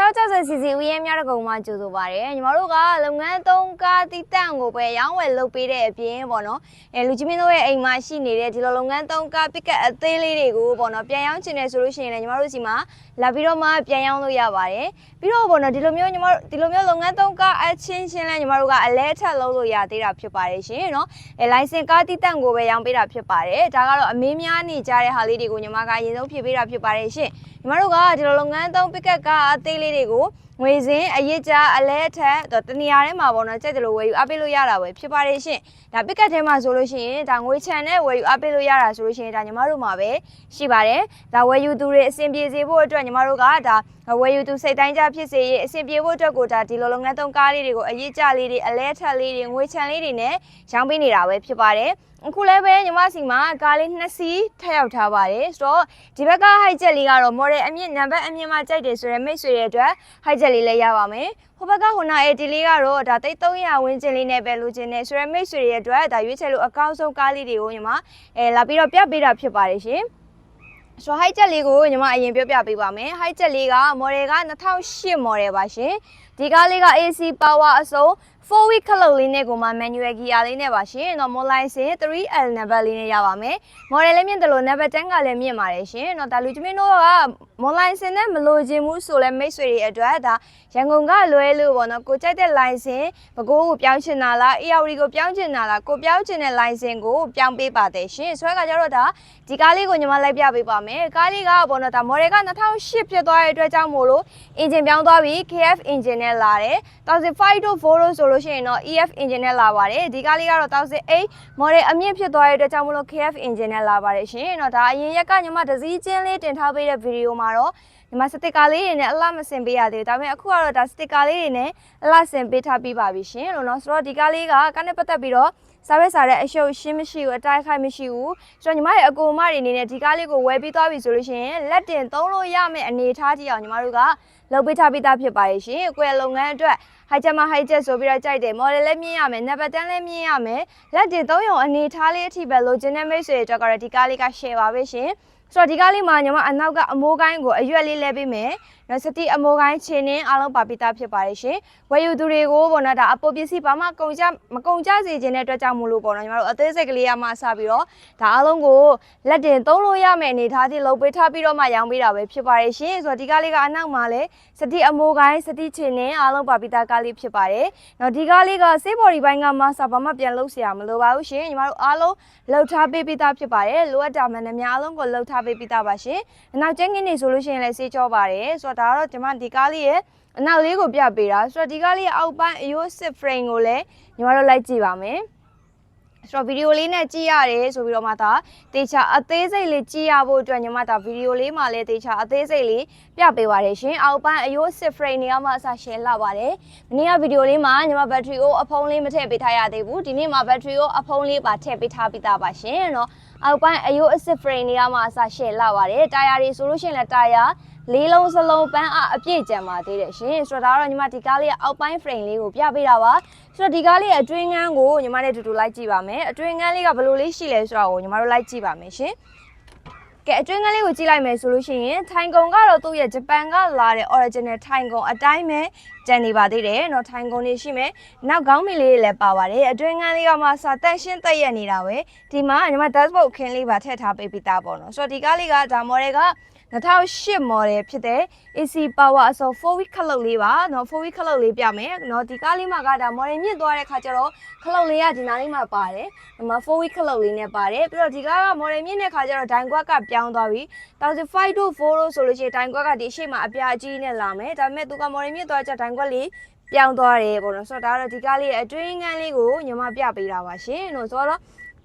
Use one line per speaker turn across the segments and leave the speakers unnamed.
660 cc ဦးရဲများတကုံမှာကြိုဆိုပါရယ်ညီမတို့ကလုပ်ငန်းသုံးကားတိတန့်ကိုပဲရောင်းဝယ်လုပ်ပေးတဲ့အပြင်ပေါ့နော်အဲလူကြီးမင်းတို့ရဲ့အိမ်မှာရှိနေတဲ့ဒီလိုလုပ်ငန်းသုံးကားပစ်ကတ်အသေးလေးတွေကိုပေါ့နော်ပြန်ရောင်းချင်တယ်ဆိုလို့ရှိရင်လည်းညီမတို့စီမှာလာပြီးတော့မှပြန်ရောင်းလို့ရပါတယ်ပြီးတော့ပေါ့နော်ဒီလိုမျိုးညီမတို့ဒီလိုမျိုးလုပ်ငန်းသုံးကားအချင်းချင်းလဲညီမတို့ကအလဲအထက်လုပ်လို့ရသေးတာဖြစ်ပါတယ်ရှင်နော်အဲလိုင်စင်ကားတိတန့်ကိုပဲရောင်းပေးတာဖြစ်ပါတယ်ဒါကတော့အမင်းများနေကြတဲ့ဟာလေးတွေကိုညီမကအရင်ဆုံးဖြည့်ပေးတာဖြစ်ပါတယ်ရှင်ညီမတို့ကဒီလိုလုပ်ငန်းသုံးပစ်ကတ်ကားအသေးလေးတွေကို ငွေစင်းအရစ်ကြအလဲအထက်တော့တနေရာထဲမှာပေါ့နော်ကြက်တယ်လို့ဝယ်ယူအပ်ပေးလို့ရတာပဲဖြစ်ပါတယ်ရှင်ဒါပစ်ကတ်ထဲမှာဆိုလို့ရှိရင်ဒါငွေချန်နဲ့ဝယ်ယူအပ်ပေးလို့ရတာဆိုလို့ရှိရင်ဒါညီမတို့မှာပဲရှိပါတယ်ဒါဝယ်ယူသူတွေအဆင်ပြေစေဖို့အတွက်ညီမတို့ကဒါဝယ်ယူသူစိတ်တိုင်းကြဖြစ်စေရေးအဆင်ပြေဖို့အတွက်ကိုဒါဒီလိုလုပ်ငန်းသုံးကားလေးတွေကိုအရစ်ကြလေးတွေအလဲအထက်လေးတွေငွေချန်လေးတွေနဲ့ရောင်းပေးနေတာပဲဖြစ်ပါတယ်အခုလည်းပဲညီမစီမှာကားလေးနှစ်စီးထပ်ရောက်ထားပါတယ်ဆိုတော့ဒီဘက်က height ချက်လေးကတော့ model အမြင့်နံပါတ်အမြင့်မှကြိုက်တယ်ဆိုရယ်မိတ်ဆွေတွေအတွက် height ချက်လေးလည်းရပါမယ်ဟိုဘက်က Honda AT လေးကတော့ဒါသိန်း300ဝန်းကျင်လေးနဲ့ပဲလိုချင်တယ်ဆိုရယ်မိတ်ဆွေတွေအတွက်ဒါရွေးချယ်လို့အကောင်းဆုံးကားလေးတွေကိုညီမအဲလာပြီးတော့ပြပေးတာဖြစ်ပါတယ်ရှင်ဆိုတော့ height ချက်လေးကိုညီမအရင်ပြောပြပေးပါမယ် height ချက်လေးက model က2008 model ပါရှင် ဒီကားလေးက AC power အစုံ4 week ခလုတ်လေးနဲ့ကိုမှ manual gear လေးနဲ့ပါရှင်။တော့ model စင် 3L number လေးနဲ့ရပါမယ်။ model လေးမြင့်တယ်လို့ number 10ကလည်းမြင့်ပါတယ်ရှင်။တော့ဒါလူချင်းမင်းတို့က model စင်နဲ့မလိုချင်ဘူးဆိုလဲမိတ်ဆွေတွေအတွက်ဒါရန်ကုန်ကလွဲလို့ပေါ့နော်ကိုကြိုက်တဲ့ license ဘကိုးကိုပြောင်းချင်တာလား ARD ကိုပြောင်းချင်တာလားကိုပြောင်းချင်တဲ့ license ကိုပြောင်းပေးပါတယ်ရှင်။ဆိုတော့ကကြတော့ဒါဒီကားလေးကိုညီမလိုက်ပြပေးပါမယ်။ကားလေးကပေါ့နော်ဒါ model က2008ဖြစ်သွားတဲ့အတွက်ကြောင့်မို့လို့ engine ပြောင်းသွားပြီး KF engine နဲ့လာတယ်။1005တို့4တို့ဆိုလို့ရှိရင်တော့ EF engine နဲ့လာပါတယ်။ဒီကားလေးကတော့1008 model အမြင့်ဖြစ်သွားတဲ့အတွက်ကြောင့်မို့လို့ KF engine နဲ့လာပါတယ်ရှင်။တော့ဒါအရင်ရက်ကညီမဒစည်းချင်းလေးတင်ထားပေးတဲ့ဗီဒီယိုမှာတော့ ဒီမှာစတစ်ကာလေးတွေနဲ့အလှမစင်ပေးရသေးဘူးဒါပေမဲ့အခုကတော့ဒါစတစ်ကာလေးတွေနဲ့အလှစင်ပေးထားပြီးပါပြီရှင်လို့နော်ဆိုတော့ဒီကားလေးကကားနဲ့ပတ်သက်ပြီးတော့စားပဲစားတဲ့အရှုပ်ရှင်းမရှိဘူးအတိုက်ခိုက်မရှိဘူးဆိုတော့ညီမရဲ့အကူအမတွေအနေနဲ့ဒီကားလေးကိုဝယ်ပြီးသွားပြီဆိုလို့ရှိရင်လက်တင်သုံးလို့ရမယ့်အနေအထားကြီးအောင်ညီမတို့ကလုပ်ပေးထားပြီးသားဖြစ်ပါတယ်ရှင်အကွယ်လုပ်ငန်းအတွက်ဟိုက်ချက်မဟိုက်ချက်ဆိုပြီးတော့ကြိုက်တယ်မော်ဒယ်လည်းမြင်ရမယ်နံပါတ်10လည်းမြင်ရမယ်လက်တင်သုံးရုံအနေထားလေးအထိပဲလိုချင်တဲ့မိတ်ဆွေတွေအတွက်ကတော့ဒီကားလေးက share ပါပဲရှင် ဆိုတော့ဒီကားလေးမှာညီမအနောက်ကအမိုးကိုင်းကိုအရွက်လေးလဲပေးမယ် နော်စတိအမိုးကိုင်းခြေနှင်းအားလုံးပါပြီးသားဖြစ်ပါတယ်ရှင်ဝယ်ယူသူတွေကိုပေါ့နော်ဒါအပေါ်ပစ္စည်းဘာမှကုန်ကြမကုန်ကြစေခြင်းတဲ့အတွက်ကြောင့်မို့လို့ပေါ့နော်ညီမတို့အသေးစိတ်ကလေးကမှစပြီးတော့ဒါအားလုံးကိုလက်တင်သုံးလို့ရမယ့်အနေထားကြီးလုပ်ပေးထားပြီးတော့မှရောင်းပေးတာပဲဖြစ်ပါတယ်ရှင်ဆိုတော့ဒီကားလေးကအနောက်မှာလဲစတိအမိုးကိုင်းစတိခြေနှင်းအားလုံးပါပြီးသားကားလေးဖြစ်ပါတယ်နော်ဒီကားလေးကစေးဘော်ဒီဘိုင်းကမှစဘာမှပြန်လုပ်เสียမလိုပါဘူးရှင်ညီမတို့အားလုံးလှုပ်ထားပေးပြီးသားဖြစ်ပါတယ်လိုအပ်တာမှန်သမျှအားလုံးကိုလှုပ်ထားပေးပြီးသားပါရှင်အနောက်ကျင်းကင်းနေဆိုလို့ရှိရင်လည်းစေးကြောပါတယ်ဆိုတော့ ဒါကတော့ကျွန်မဒီကားလေးရဲ့အနောက်လေးကိုပြပေးတာဆိုတော့ဒီကားလေးရဲ့အောက်ပိုင်းအယိုးစစ် frame ကိုလည်းညီမတို့လိုက်ကြည့်ပါမယ်ဆိုတော့ဗီဒီယိုလေးနဲ့ကြည့်ရတယ်ဆိုပြီးတော့မှဒါတေချာအသေးစိတ်လေးကြည့်ရဖို့အတွက်ညီမဒါဗီဒီယိုလေးမှာလည်းတေချာအသေးစိတ်လေးပြပေးပါတယ်ရှင်အောက်ပိုင်းအယိုးစစ် frame တွေကမှအစ share လာပါတယ်မနေ့ကဗီဒီယိုလေးမှာညီမဘက်ထရီကိုအဖုံးလေးမထည့်ပေးထားရသေးဘူးဒီနေ့မှာဘက်ထရီကိုအဖုံးလေးပါထည့်ပေးထားပြီးသားပါရှင်เนาะအောက်ပိုင်းအယိုးအစစ် frame တွေကမှအစ share လာပါတယ်တာယာတွေဆိုလို့ရှိရင်လည်းတာယာ လေးလုံးစလုံးပန်းအအပြည့်ကြံပါသေးတယ်ရှင်ဆိုတော့ဒါကတော့ညီမဒီကားလေးရဲ့အောက်ပိုင်း frame လေးကိုပြပေးတာပါဆိုတော့ဒီကားလေးရဲ့အတွင်းငန်းကိုညီမနဲ့တူတူလိုက်ကြည့်ပါမယ်အတွင်းငန်းလေးကဘယ်လိုလေးရှိလဲဆိုတော့ညီမတို့လိုက်ကြည့်ပါမယ်ရှင်ကဲအတွင်းငန်းလေးကိုကြည့်လိုက်မယ်ဆိုလို့ရှိရင်ထိုင်ကုံကတော့သူ့ရဲ့ဂျပန်ကလာတဲ့ original ထိုင်ကုံအတိုင်းပဲကျန်နေပါသေးတယ်เนาะထိုင်ကုံနေရှိမယ်နောက်ခေါင်းမီလေးလည်းပါပါတယ်အတွင်းငန်းလေးကမှစာတန့်ရှင်းတက်ရက်နေတာပဲဒီမှာညီမ dashboard ခင်းလေးပါထည့်ထားပေးပြီးသားပေါ့နော်ဆိုတော့ဒီကားလေးကဒါ model က 2008 model ဖြစ်တဲ့ AC power အစော4 week ခလုတ်လေးပါเนาะ4 week ခလုတ်လေးပြမယ်เนาะဒီကားလေးမှာကဒါ model မြင့်သွားတဲ့ခါကျတော့ခလုတ်လေးကဒီနားလေးမှာပါတယ်ဒီမှာ4 week ခလုတ်လေးနဲ့ပါတယ်ပြီးတော့ဒီကားက model မြင့်တဲ့ခါကျတော့ဒိုင်ကွက်ကပြောင်းသွားပြီ1005တို့4တို့ဆိုလို့ရှိရင်ဒိုင်ကွက်ကဒီရှေ့မှာအပြာအကြီးနဲ့လာမယ်ဒါပေမဲ့သူက model မြင့်သွားကြဒိုင်ကွက်လေးပြောင်းသွားတယ်ပေါ့နော်ဆိုတော့ဒါကတော့ဒီကားလေးရဲ့အတွင်းငန်းလေးကိုညီမပြပေးတာပါရှင်เนาะဆိုတော့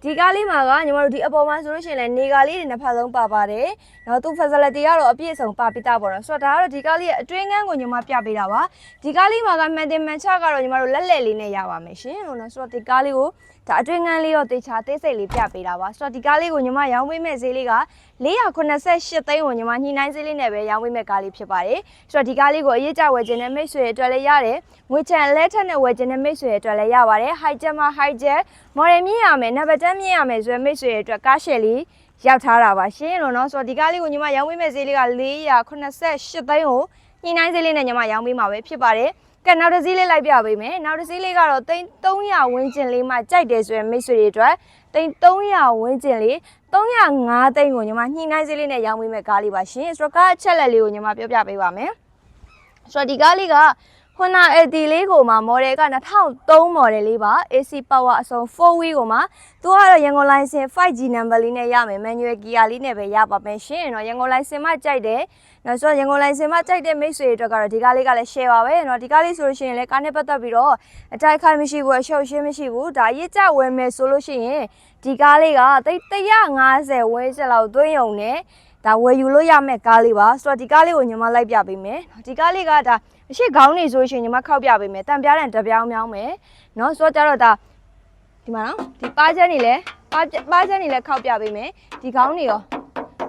ဒီကားလေးမှာကညီမတို့ဒီအပေါ်မှာဆိုလို့ရှိရင်လည်းနေကားလေးတွေနှစ်ဖက်လုံးပါပါတယ်။နောက်သူ facility ကတော့အပြည့်အစုံပါပြီးသားပေါ့နော်။ဆိုတော့ဒါကတော့ဒီကားလေးရဲ့အတွင်းငန်းကိုညီမပြပေးတာပါ။ဒီကားလေးမှာကမှန်တင်မှန်ချကတော့ညီမတို့လက်လက်လေးနဲ့ရပါမယ်ရှင်။ဟုတ်နော်။ဆိုတော့ဒီကားလေးကို ဒါအတွင်းငန်းလေးရောတေချာသေးစိတ်လေးပြပေးတာပါ။ဆိုတော့ဒီကားလေးကိုညီမရောင်းပေးမဲ့ဈေးလေးက488သိန်းကိုညီမညှိနှိုင်းဈေးလေးနဲ့ပဲရောင်းပေးမဲ့ကားလေးဖြစ်ပါတယ်။ဆိုတော့ဒီကားလေးကိုအရေးကြဝယ်ခြင်းနဲ့မိတ်ဆွေအတွက်လည်းရတယ်။ငွေချန်လက်ထက်နဲ့ဝယ်ခြင်းနဲ့မိတ်ဆွေအတွက်လည်းရပါတယ်။ high jet မှာ high jet မော်ဒယ်မြင့်ရမယ်နံပါတ်10မြင့်ရမယ်ဆိုရင်မိတ်ဆွေအတွက်ကားရှယ်လေးရောက်ထားတာပါရှင်လို့နော်ဆိုတော့ဒီကားလေးကိုညီမရောင်းပေးမဲ့ဈေးလေးက488သိန်းကိုညညှိနှိုင်းဈေးလေးနဲ့ညီမရောင်းပေးမှာပဲဖြစ်ပါတယ် ကဲနောက်တစ်စီးလေးလိုက်ပြပေးမယ်နောက်တစ်စီးလေးကတော့သိန်း300ဝန်းကျင်လေးမှကြိုက်တယ်ဆိုရင်မိတ်ဆွေတွေအတွက်သိန်း300ဝန်းကျင်လေး305သိန်းကိုညီမညှိနှိုင်းဈေးလေးနဲ့ရောင်းပေးမယ်ကားလေးပါရှင်ဆိုတော့ကားအချက်လက်လေးကိုညီမပြောပြပေးပါမယ်ဆိုတော့ဒီကားလေးက Honda AD လေးကိုမှမော်ဒယ်က2003မော်ဒယ်လေးပါ AC power အစုံ 4wheel ကိုမှသူကတော့ရန်ကုန်လိုင်စင် 5G နံပါတ်လေးနဲ့ရမယ် manual gear လေးနဲ့ပဲရပါမယ်ရှင်။တော့ရန်ကုန်လိုင်စင်မှကြိုက်တယ်။နောက်ဆိုရန်ကုန်လိုင်စင်မှကြိုက်တဲ့မိတ်ဆွေတွေအတွက်ကတော့ဒီကားလေးကလည်း share ပါပဲ။တော့ဒီကားလေးဆိုလို့ရှိရင်လည်းကားနဲ့ပတ်သက်ပြီးတော့အတိုက်ခိုက်မရှိဘူးအရှုပ်ရှင်းမရှိဘူး။ဒါရစ်ကြဝယ်မယ်ဆိုလို့ရှိရင်ဒီကားလေးကသိ150ဝယ်ချက်လောက်သွင်းရုံနဲ့ဒါဝယ်ယူလို့ရမယ့်ကားလေးပါ။ဆိုတော့ဒီကားလေးကိုညီမလိုက်ပြပေးမယ်။ဒီကားလေးကဒါ အရှိခေါင်းနေဆိုရှင်ညီမခောက်ပြပေးမယ်တံပြားတန်တပြောင်းမြောင်းမယ်နော်ဆိုတော့ကြတော့ဒါဒီမှာနော်ဒီပါးချမ်းနေလဲပါးပါးချမ်းနေလဲခောက်ပြပေးမယ်ဒီခေါင်းနေရော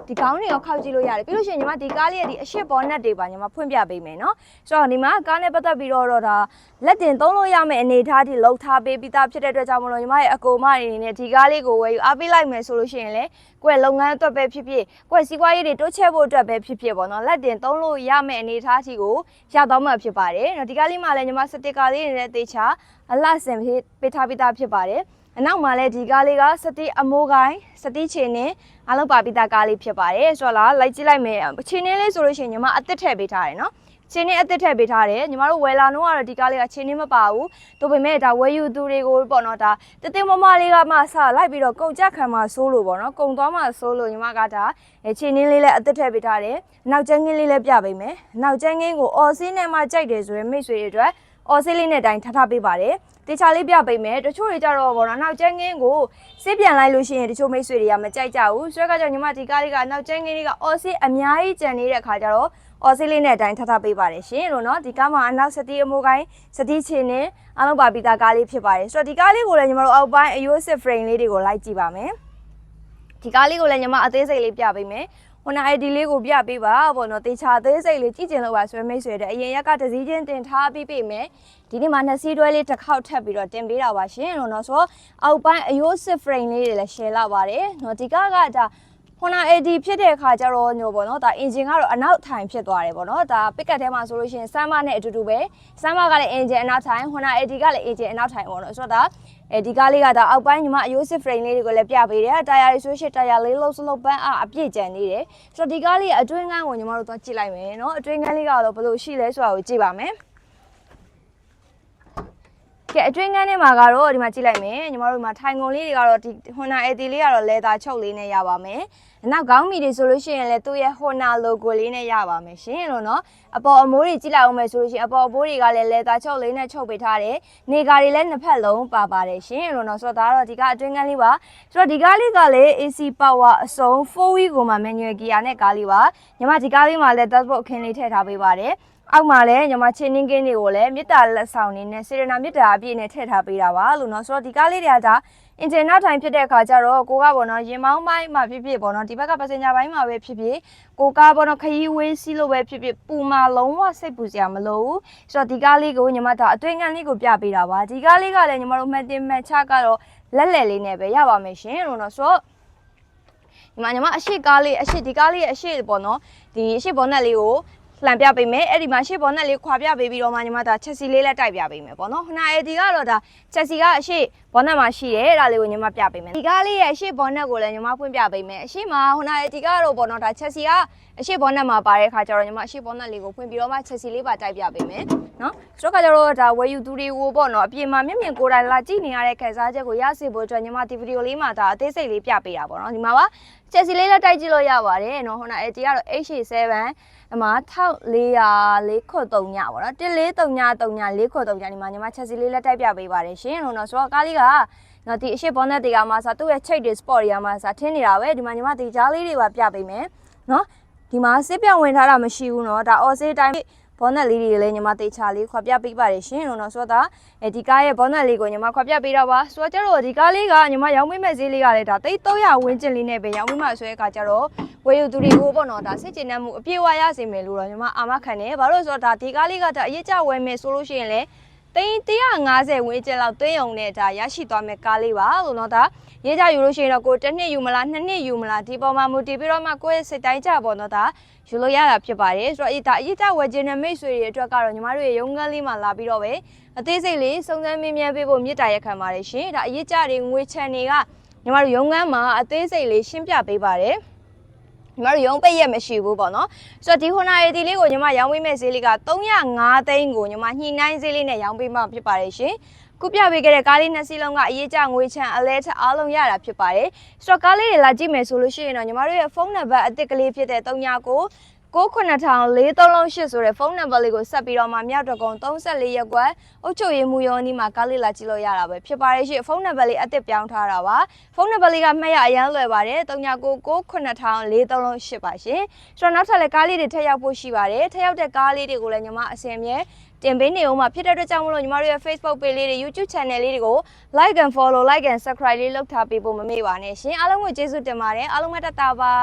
ဒီခေါင်းတွေရောခောက်ကြည့်လို့ရတယ်ပြီးလို့ရှိရင်ညီမဒီကားလေးရဲ့ဒီအရှိဘောနက်တွေပါညီမဖွင့်ပြပေးမယ်နော်ဆိုတော့ဒီမှာကားနဲ့ပတ်သက်ပြီးတော့ဒါလက်တင်သုံးလို့ရမယ့်အနေထားတွေလောက်ထားပေးပြီးသားဖြစ်တဲ့အတွက်ကြောင့်မလို့ညီမရဲ့အကိုမအနေနဲ့ဒီကားလေးကိုဝယ်ယူအားပေးလိုက်မယ်ဆိုလို့ရှိရင်လည်းကိုယ့်လုပ်ငန်းအတွက်ပဲဖြစ်ဖြစ်ကိုယ့်စီးပွားရေးတွေတိုးချဲ့ဖို့အတွက်ပဲဖြစ်ဖြစ်ပေါ့နော်လက်တင်သုံးလို့ရမယ့်အနေထားကြီးကိုရတော့မှဖြစ်ပါတယ်။ဒီကားလေးမှာလည်းညီမစတစ်ကာလေးတွေနဲ့တေချာအလှဆင်ပေးထားပြီးသားဖြစ်ပါတယ်။ အနောက်မှာလည်းဒီကားလေးကစတိအမိုးကိုင်းစတိချေနဲ့အလုံးပါပိတာကားလေးဖြစ်ပါတယ်ဆိုတော့လားလိုက်ကြည့်လိုက်မယ်ချေနင်းလေးဆိုလို့ရှိရင်ညီမအသစ်ထည့်ပေးထားတယ်နော်ချင်းနေအသစ်ထည့်ပေးထားတယ်ညီမတို့ဝယ်လာတော့ကတော့ဒီကားလေးကချင်းနေမပါဘူးဒါပေမဲ့ဒါဝယ်ယူသူတွေကိုပေါ့နော်ဒါတသိမမလေးကမှစလိုက်ပြီးတော့ကုန်ကြခံမှဆိုးလို့ပေါ့နော်ကုန်သွားမှဆိုးလို့ညီမကဒါအဲချင်းနေလေးလည်းအသစ်ထည့်ပေးထားတယ်နောက်ကျန်းငင်းလေးလည်းပြပေးမယ်နောက်ကျန်းငင်းကိုအော်စင်းနဲ့မှကြိုက်တယ်ဆိုရင်မိတ်ဆွေတွေအတွက်အော်စင်းလေးနဲ့တိုင်းထားထားပေးပါတယ် တေချာလေးပြပေးမယ်တချို့တွေကြတော့ပေါ့နော်နောက်ကျန်းငင်းကိုစစ်ပြန်လိုက်လို့ရှိရင်တချို့မိတ်ဆွေတွေကမကြိုက်ကြဘူးဆိုတော့ကကြောင့်ညီမဒီကားလေးကနောက်ကျန်းငင်းလေးကအော်စင်းအများကြီးကြံနေတဲ့ခါကျတော့အော်စင်းလေးနဲ့အတိုင်းထပ်ထပ်ပေးပါတယ်ရှင်လို့နော်ဒီကားမှာအနောက်စတီးအမိုးကိုင်းစတီးချင်နဲ့အလုံးပါပီတာကားလေးဖြစ်ပါတယ်ဆိုတော့ဒီကားလေးကိုလည်းညီမတို့အောက်ပိုင်းအယိုးစစ် frame လေးတွေကိုလိုက်ကြည့်ပါမယ် ဒီကားလေးကိုလည်းညီမအသေးစိတ်လေးပြပေးမယ်ဟိုနာ ID လေးကိုပြပေးပါပေါ့နော်တေချာသေးစိတ်လေးကြည့်ကျင်လို့ပါဆွဲမိတ်ဆွေတဲ့အရင်ရက်ကတစည်းချင်းတင်ထားပြီးပြီမယ်ဒီနေ့မှာနှစ်စီးတွဲလေးတစ်ခေါက်ထပ်ပြီးတော့တင်ပေးတာပါရှင်လို့နော်ဆိုတော့အောက်ပိုင်းအယိုးစစ် frame လေးတွေလည်း share လာပါတယ်နော်ဒီကားကဒါ Honda AD ဖြစ်တဲ့အခါကျတော့ညို့ပေါ့နော်ဒါ engine ကတော့အနောက်ထိုင်ဖြစ်သွားတယ်ပေါ့နော်ဒါ pickup ထဲမှာဆိုလို့ရှိရင်စမ်းမနဲ့အတူတူပဲစမ်းမကလည်း engine အနောက်ထိုင် Honda AD ကလည်း engine အနောက်ထိုင်ပေါ့နော်ဆိုတော့ဒါအဲဒီကားလေးကဒါအောက်ပိုင်းညီမအယိုးစစ် frame လေးတွေကိုလည်းပြပေးတယ်တာယာတွေဆိုရှစ်တာယာလေးလုံးစလုံးပန်းအအပြည့်ကျန်နေတယ်ဆိုတော့ဒီကားလေးရဲ့အတွင်းကန်းကိုညီမတို့သွားကြည့်လိုက်မယ်နော်အတွင်းကန်းလေးကတော့ဘယ်လိုရှိလဲဆိုတာကိုကြည့်ပါမယ် ကဲအတွင်းကန်းထဲမှာကတော့ဒီမှာကြည့်လိုက်မယ်ညီမတို့ဒီမှာထိုင်ကုန်လေးတွေကတော့ဒီ Honda AD လေးကတော့ leather ချုပ်လေးနဲ့ရပါမယ်အနောက်ခေါင်းမီတွေဆိုလို့ရှိရင်လည်းသူ့ရဲ့ Honda logo လေးနဲ့ရပါမယ်ရှင်လို့နော်အပေါ်အမိုးတွေကြည့်လိုက်အောင်မယ်ဆိုလို့ရှိရင်အပေါ်အမိုးတွေကလည်း leather ချုပ်လေးနဲ့ချုပ်ပေးထားတယ်နေကာတွေလည်းနှစ်ဖက်လုံးပါပါတယ်ရှင်လို့နော်ဆိုတော့ဒါကတော့ဒီကအတွင်းကန်းလေးပါဆိုတော့ဒီကားလေးကလည်း AC power အစုံ 4 wheel ကိုမှ manual gear နဲ့ကားလေးပါညီမဒီကားလေးမှာလည်း dashboard အခင်းလေးထည့်ထားပေးပါတယ်အောက်မှာလည်းညီမချင်းနှင်းကင်းတွေကိုလည်းမြစ်တာလက်ဆောင်နေနဲ့စေရနာမြစ်တာအပြည့်နဲ့ထည့်ထားပေးတာပါလို့เนาะဆိုတော့ဒီကားလေးတွေကဒါအင်ဂျင်နောက်ထိုင်ဖြစ်တဲ့အခါကျတော့ကိုကပေါ့နော်ရင်မောင်းပိုင်းမှာဖြစ်ဖြစ်ပေါ့နော်ဒီဘက်ကပစင်ဂျာပိုင်းမှာပဲဖြစ်ဖြစ်ကိုကပေါ့နော်ခရီးဝေးစီးလို့ပဲဖြစ်ဖြစ်ပူမာလုံးဝစိတ်ပူစရာမလိုဘူးဆိုတော့ဒီကားလေးကိုညီမတို့အတွင်းကန်းလေးကိုပြပေးတာပါဒီကားလေးကလည်းညီမတို့မှတ်တင်မှတ်ချကတော့လက်လက်လေးနဲ့ပဲရပါမယ်ရှင်လို့နော်ဆိုတော့ဒီမှာညီမအရှိကားလေးအရှိဒီကားလေးရဲ့အရှိပေါ့နော်ဒီအရှိဘောနက်လေးကို လှန်ပြပေးမယ်အဲ့ဒီမှာရှေ့ဘောနက်လေးခွာပြပေးပြီးတော့မှညီမဒါချက်စီလေးလည်းတိုက်ပြပေးမယ်ပေါ့နော်ဟနာအေဒီကတော့ဒါချက်စီကအရှေ့ဘောနက်မှာရှိတယ်အဲ့ဒါလေးကိုညီမပြပေးမယ်ဒီကားလေးရဲ့အရှေ့ဘောနက်ကိုလည်းညီမဖွင့်ပြပေးမယ်အရှေ့မှာဟနာအေဒီကတော့ပေါ့နော်ဒါချက်စီကအရှေ့ဘောနက်မှာပါတဲ့ခါကျတော့ညီမအရှေ့ဘောနက်လေးကိုဖွင့်ပြီးတော့မှချက်စီလေးပါတိုက်ပြပေးမယ်နော်ဆိုတော့ခါကျတော့ဒါဝယ်ယူသူတွေကိုပေါ့နော်အပြင်မှာမျက်မြင်ကိုယ်တိုင်လာကြည့်နေရတဲ့ခက်စားချက်ကိုရစေဖို့အတွက်ညီမဒီဗီဒီယိုလေးမှာဒါအသေးစိတ်လေးပြပေးတာပေါ့နော်ဒီမှာပါချက်စီလေးလည်းတိုက်ကြည့်လို့ရပါတယ်နော်ဟိုနာအေဒီကတော့ H7 အမ1400ခွတ်3ညပေါ့နော်1439 3ည4ခွတ်3ညဒီမှာညီမချက်စီလေးလက်တိုက်ပြပေးပါတယ်ရှင်လို့နော်ဆိုတော့ကားလေးကနော်ဒီအရှိဘောနက်တွေကမှစာသူ့ရဲ့ check တွေ sport တွေကမှစာထင်းနေတာပဲဒီမှာညီမဒီကြားလေးတွေပါပြပေးမယ်နော်ဒီမှာစစ်ပြောင်းဝင်ထားတာမရှိဘူးနော်ဒါအော်စေးတိုင်း ဘောနက်လေးတွေလည်းညီမတေချာလေးခွာပြပေးပါတယ်ရှင်လို့နော်ဆိုတော့အဲဒီကားရဲ့ဘောနက်လေးကိုညီမခွာပြပေးတော့ပါဆိုတော့ကျတော့ဒီကားလေးကညီမရောင်းပေးမဲ့ဈေးလေးကလည်းဒါ300ဝန်းကျင်လေးနဲ့ပဲရောင်းပေးမှဆိုတဲ့အခါကျတော့ဝယ်ယူသူတွေကိုပေါ့နော်ဒါစစ်ကျင်တဲ့မှုအပြည့်အဝရစေမယ်လို့တော့ညီမအာမခံတယ်ဘာလို့လဲဆိုတော့ဒါဒီကားလေးကဒါအရေးကြဝယ်မယ်ဆိုလို့ရှိရင်လည်း သိန်း150ဝန်းကျင်လောက်သွင်းအောင်နဲ့ဒါရရှိသွားမဲ့ကားလေးပါလို့နော်ဒါရေးကြယူလို့ရှိရင်တော့ကိုတစ်နှစ်ယူမလားနှစ်နှစ်ယူမလားဒီပေါ်မှာမူတည်ပြီးတော့မှကိုယ့်ရဲ့စိတ်တိုင်းကြပေါ့နော်ဒါယူလို့ရတာဖြစ်ပါတယ်ဆိုတော့အေးဒါအရေးကြဝယ်ခြင်းနဲ့မိတ်ဆွေတွေအတွက်ကတော့ညီမတို့ရဲ့ရုံးခန်းလေးမှာလာပြီးတော့ပဲအသေးစိတ်လေးစုံစမ်းမင်းမြန်းပေးဖို့မြစ်တာရက်ခံပါတယ်ရှင်ဒါအရေးကြတွေငွေချန်တွေကညီမတို့ရုံးခန်းမှာအသေးစိတ်လေးရှင်းပြပေးပါတယ် ညီမတို့ရုံးပိတ်ရက်မရှိဘူးပေါ့နော်ဆိုတော့ဒီဟွန်နာရီတီလေးကိုညီမရောင်းပေးမဲ့ဈေးလေးက305သိန်းကိုညီမညှိနှိုင်းဈေးလေးနဲ့ရောင်းပေးမှဖြစ်ပါတယ်ရှင်ခုပြပေးခဲ့တဲ့ကားလေးနှစ်စီးလုံးကအရေးကြငွေချမ်းအလဲထအားလုံးရတာဖြစ်ပါတယ်ဆိုတော့ကားလေးတွေလာကြည့်မယ်ဆိုလို့ရှိရင်တော့ညီမတို့ရဲ့ဖုန်းနံပါတ်အသစ်ကလေးဖြစ်တဲ့39 ကို99438ဆိုတဲ့ဖုန်းနံပါတ်လေးကိုဆက်ပြီးတော့မှမြောက်တကုံ34ရက်ကွယ်အုတ်ချုပ်ရေးမှုရောနီးမှာကားလေးလာကြည့်လို့ရတာပဲဖြစ်ပါတယ်ရှင်ဖုန်းနံပါတ်လေးအသစ်ပြောင်းထားတာပါဖုန်းနံပါတ်လေးကမှတ်ရအရန်လွယ်ပါတယ်399438ပါရှင်ဆိုတော့နောက်ထပ်လည်းကားလေးတွေထပ်ရောက်ဖို့ရှိပါတယ်ထပ်ရောက်တဲ့ကားလေးတွေကိုလည်းညီမအစင်မြဲတင်ပေးနေအောင်မှာဖြစ်တဲ့အတွက်ကြောင့်မလို့ညီမတို့ရဲ့ Facebook page လေးတွေ YouTube channel လေးတွေကို like and follow like and subscribe လေးလုပ်ထားပေးဖို့မမေ့ပါနဲ့ရှင်အားလုံးကိုကျေးဇူးတင်ပါတယ်အားလုံးပဲတတ်တာပါ